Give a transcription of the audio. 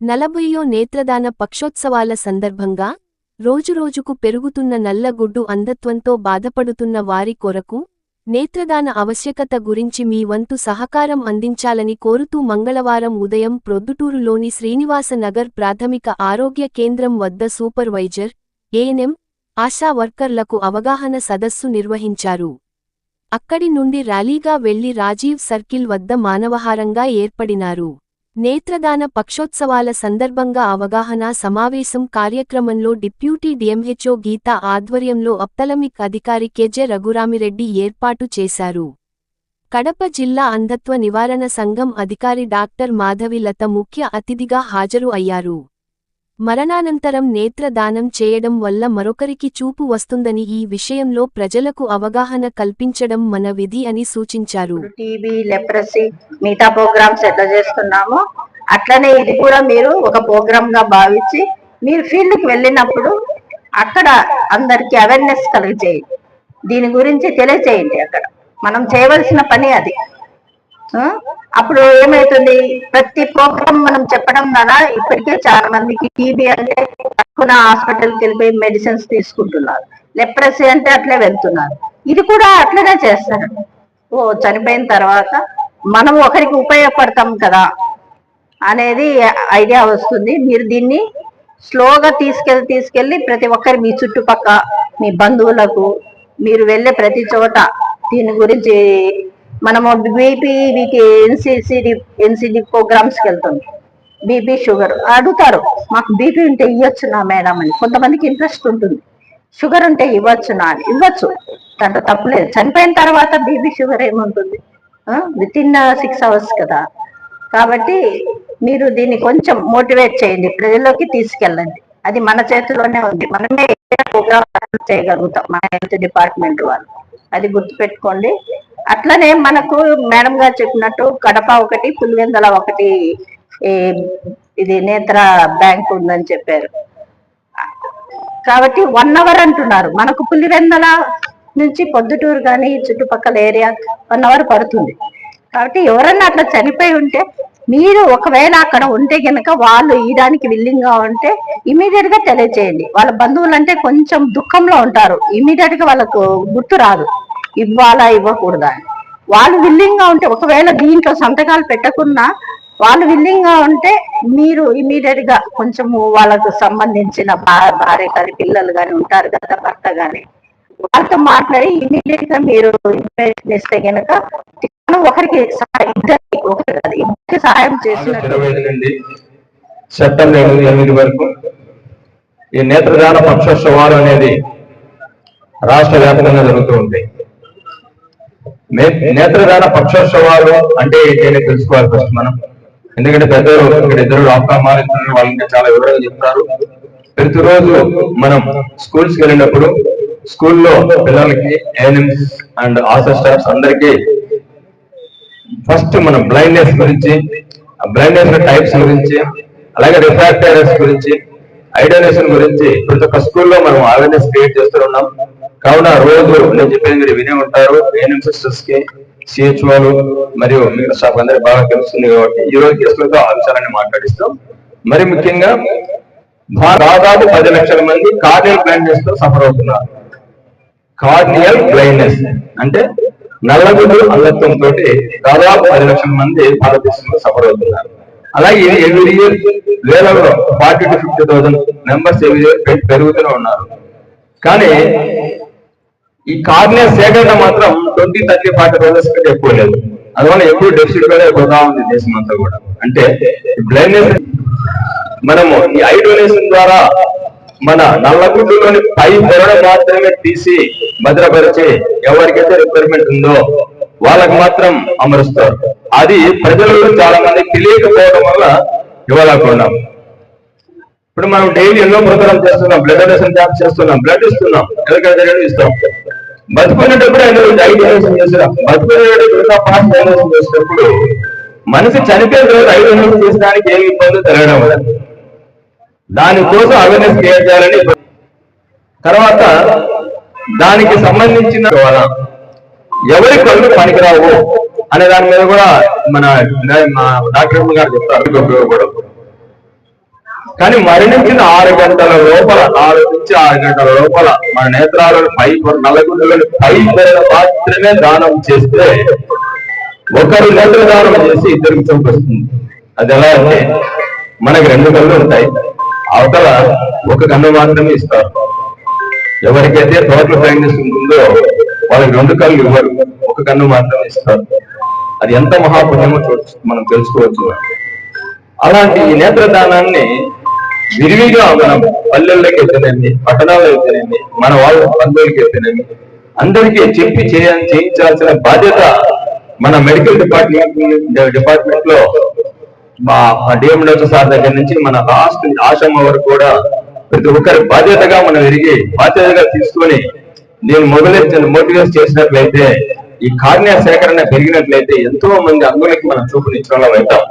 నలభయో నేత్రదాన పక్షోత్సవాల సందర్భంగా రోజురోజుకు పెరుగుతున్న నల్లగుడ్డు అంధత్వంతో బాధపడుతున్న వారి కొరకు నేత్రదాన ఆవశ్యకత గురించి మీ వంతు సహకారం అందించాలని కోరుతూ మంగళవారం ఉదయం ప్రొద్దుటూరులోని శ్రీనివాస నగర్ ప్రాథమిక ఆరోగ్య కేంద్రం వద్ద సూపర్వైజర్ ఏఎన్ఎం ఆశా వర్కర్లకు అవగాహన సదస్సు నిర్వహించారు. అక్కడి నుండి ర్యాలీగా వెళ్ళి రాజీవ్ సర్కిల్ వద్ద మానవహారంగా ఏర్పడినారు. నేత్రదాన పక్షోత్సవాల సందర్భంగా అవగాహన సమావేశం కార్యక్రమంలో డిప్యూటీ డిఎంహెచ్ఓ గీత ఆధ్వర్యంలో అప్తలమిక్ అధికారి కెజె రఘురామిరెడ్డి ఏర్పాటు చేశారు. కడప జిల్లా అంధత్వ నివారణ సంఘం అధికారి డాక్టర్ మాధవి లత ముఖ్య అతిథిగా హాజరు అయ్యారు. మరణానంతరం నేత్రదానం చేయడం వల్ల మరొకరికి చూపు వస్తుందని ఈ విషయంలో ప్రజలకు అవగాహన కల్పించడం మన విధి అని సూచించారు. టీబీ లెప్రసీ మిగతా ప్రోగ్రామ్స్ ఎట్లా చేస్తున్నాము అట్లనే ఇది కూడా మీరు ఒక ప్రోగ్రామ్గా భావించి మీరు ఫీల్డ్కి వెళ్ళినప్పుడు అక్కడ అందరికి అవేర్నెస్ కలిగజేయండి. దీని గురించి తెలియజేయండి అక్కడ. మనం చేయవలసిన పని అది. అప్పుడు ఏమైతుంది? ప్రతి ప్రోగ్రామ్ మనం చెప్పడం ద్వారా ఇప్పటికే చాలా మందికి టీబీ అంటే తక్కువ హాస్పిటల్కి వెళ్ళిపోయి మెడిసిన్స్ తీసుకుంటున్నారు. లెప్రసీ అంటే అట్లే వెళ్తున్నారు. ఇది కూడా అట్లనే చేస్తారు. ఓ చనిపోయిన తర్వాత మనం ఒకరికి ఉపయోగపడతాం కదా అనేది ఐడియా వస్తుంది. మీరు దీన్ని స్లోగా తీసుకెళ్ళి తీసుకెళ్ళి ప్రతి ఒక్కరి మీ చుట్టుపక్క మీ బంధువులకు మీరు వెళ్ళే ప్రతి చోట దీని గురించి మనము బీపీ వీటి ఎన్సిసిడి ఎన్సిడి ప్రోగ్రామ్స్కి వెళ్తాం. బీపీ షుగర్ అడుగుతారు మాకు బీపీ ఉంటే ఇవ్వచ్చునా మేడం అని. కొంతమందికి ఇంట్రెస్ట్ ఉంటుంది. షుగర్ ఉంటే ఇవ్వచ్చు నా అని. ఇవ్వచ్చు. దాంట్లో తప్పులేదు. చనిపోయిన తర్వాత బీపీ షుగర్ ఏముంటుంది? విత్ ఇన్ సిక్స్ అవర్స్ కదా. కాబట్టి మీరు దీన్ని కొంచెం మోటివేట్ చేయండి. ప్రజల్లోకి తీసుకెళ్ళండి. అది మన చేతిలోనే ఉంది. మనమే ప్రోగ్రామ్ చేయగలుగుతాం. మన హెల్త్ డిపార్ట్మెంట్ వాళ్ళు. అది గుర్తుపెట్టుకోండి. అట్లనే మనకు మేడం గారు చెప్పినట్టు కడప ఒకటి పులివెందల ఒకటి ఈ, ఇది నేత్ర బ్యాంక్ ఉందని చెప్పారు. కాబట్టి వన్ అవర్ అంటున్నారు. మనకు పులివెందల నుంచి పొద్దుటూరు కానీ చుట్టుపక్కల ఏరియా వన్ అవర్ పడుతుంది. కాబట్టి ఎవరన్నా అట్లా చనిపోయి ఉంటే మీరు ఒకవేళ అక్కడ ఉంటే గనక వాళ్ళు ఇయడానికి విల్లింగ్గా ఉంటే ఇమీడియట్గా తెలియచేయండి. వాళ్ళ బంధువులు అంటే కొంచెం దుఃఖంలో ఉంటారు. ఇమీడియట్గా వాళ్ళకు గుర్తు రాదు. ఇవ్వాలా ఇవ్వకూడదా వాళ్ళు విల్లింగ్గా ఉంటే ఒకవేళ దీంట్లో సంతకాలు పెట్టకున్నా వాళ్ళు విల్లింగ్గా ఉంటే మీరు ఇమీడియట్గా కొంచెము వాళ్ళకు సంబంధించిన భార్య కానీ పిల్లలు కానీ ఉంటారు కదా భర్త కానీ వాళ్ళతో మాట్లాడి ఇమీడియట్గా మీరు ఇన్ఫర్మేషన్ ఇస్తే కనుక మనం ఒకరికి సహాయం ఇద్దరికి ఒకరికి కదా ఇద్దరికి సహాయం చేసినట్టు. సెప్టెంబర్ ఎనిమిది ఎనిమిది వరకు ఈ నేత్రదాన పక్షోత్సవాలు అనేది రాష్ట్ర వ్యాప్తంగా జరుగుతూ ఉంటాయి నేత్రదాన పక్షోత్సవాలు అంటే ఏంటనే తెలుసుకోవాలి ఫస్ట్ మనం. ఎందుకంటే పెద్దలు ఇక్కడ ఇద్దరు ఆప్కామాలిస్తున్న వాళ్ళకి చాలా వివరంగా చెప్తారు. ప్రతిరోజు మనం స్కూల్స్కి వెళ్ళినప్పుడు స్కూల్లో పిల్లలకి ఏఎన్ఎంస్ అండ్ ఆసర్ స్టాఫ్స్ అందరికీ ఫస్ట్ మనం బ్లైండ్నెస్ గురించి బ్లైండ్నెస్ టైప్స్ గురించి అలాగే రిఫ్రాక్టర్స్ గురించి ఐడోనేషన్ గురించి ప్రతి ఒక్క స్కూల్లో మనం అవేర్నెస్ క్రియేట్ చేస్తూ ఉన్నాం. కావున రోజు నేను చెప్పేది మీరు వినే ఉంటారు. ఏఎన్ఎం సిస్టర్స్కి సిహెచ్ఓలు మరియు మిగతా స్టాఫ్ అందరికి బాగా తెలుస్తుంది కాబట్టి ఈ రోజు కేసులతో అంశాలని మాట్లాడిస్తాం మరి ముఖ్యంగా దాదాపు పది లక్షల మంది కార్డియల్ బ్లైండ్నెస్తో సఫర్ అవుతున్నారు. కార్నియల్ బ్లైండ్నెస్ అంటే నల్లగుడు అల్లత్వం తోటి దాదాపు పది లక్షల మంది భారతదేశంలో సఫర్ అవుతున్నారు. అలాగే ఎవ్రీ ఇయర్ వేలలో forty two fifty thousand members every year పెరుగుతూనే ఉన్నారు. కానీ ఈ కార్నియా సేకరణ మాత్రం ట్వంటీ థర్టీ ఫార్టీ రోజెస్ కంటే ఎక్కువ లేదు. అందువల్ల ఎప్పుడు డెఫిసిట్ కూడా పోతా ఉంది దేశం అంతా కూడా. అంటే బ్లైండ్నెస్ మనము ఈ ఐ డొనేషన్ ద్వారా మన నల్లగుడ్డులోని పై పొరడ మాత్రమే తీసి భద్రపరిచి ఎవరికైతే రిక్వైర్మెంట్ ఉందో వాళ్ళకి మాత్రం అమరుస్తారు. అది ప్రజలు చాలా మంది తెలియకపోవడం వల్ల ఇవ్వలేకున్నాం ఇప్పుడు మనం డైలీ ఎన్నో ప్రోగ్రామ్ చేస్తున్నాం బ్లడ్ డొనేషన్ క్యాంప్ చేస్తున్నాం బ్లడ్ ఇస్తున్నాం ఎవరికైనా ఇస్తాం. బతిపోయినప్పుడు ఆయన ఐదు డొనేషన్ చేస్తున్నాం బతుకునేటప్పుడు పాస్ డొనేషన్ చేసినప్పుడు మనిషి చనిపోయిన రోజు ఐదు డొనేషన్ చేసడానికి ఏమి ఇబ్బంది తెలియడం వల్ల. దానికోసం అవేర్నెస్ క్రియేట్ చేయాలని తర్వాత దానికి సంబంధించిన ఎవరి కళ్ళు పనికిరావు అనే దాని మీద కూడా మన డాక్టర్ గారు చెప్తారు. ఉపయోగపడదు కానీ మరణించిన ఆరు గంటల లోపల నాలుగు నుంచి ఆరు గంటల లోపల మన నేత్రాలను పై నల్లగుండలను పై మాత్రమే దానం చేస్తే ఒకరు నేత్ర దానం చేసి ఇద్దరికి చూపు వస్తుంది అది ఎలా అంటే మనకి రెండు కళ్ళు ఉంటాయి. అవతల ఒక కన్ను మాత్రమే ఇస్తారు. ఎవరికైతే టోటల్ బ్లైండ్నెస్ ఉంటుందో వాళ్ళకి రెండు కళ్ళు ఇవ్వరు. ఒక కన్ను మాత్రమే ఇస్తారు. అది ఎంత మహాపుణ్యమో చూ మనం తెలుసుకోవచ్చు. అలాంటి ఈ నేత్రదానాన్ని విరివిగా మనం పల్లెల్లోకి వెళ్తేనేమి పట్టణాల్లో వెళ్తేనేమి మన వాళ్ళ బంధువులకి వెళ్తేనేమి అందరికీ చెప్పి చేయాలి చేయించాల్సిన బాధ్యత మన మెడికల్ డిపార్ట్మెంట్ డిపార్ట్మెంట్లో మా డిఎండబ్ల్యూ సార్ దగ్గర నుంచి మన లాస్ట్ ఆశ్రమం వరకు కూడా ప్రతి ఒక్కరి బాధ్యతగా మనం ఎరిగి బాధ్యతగా తీసుకొని నేను మొదలెత్తిన మోటివేట్ చేసినట్లయితే ఈ కార్య సేకరణ పెరిగినట్లయితే ఎంతో మంది అంగులకి మనం చూపునిచ్చడంలో వెళ్తాం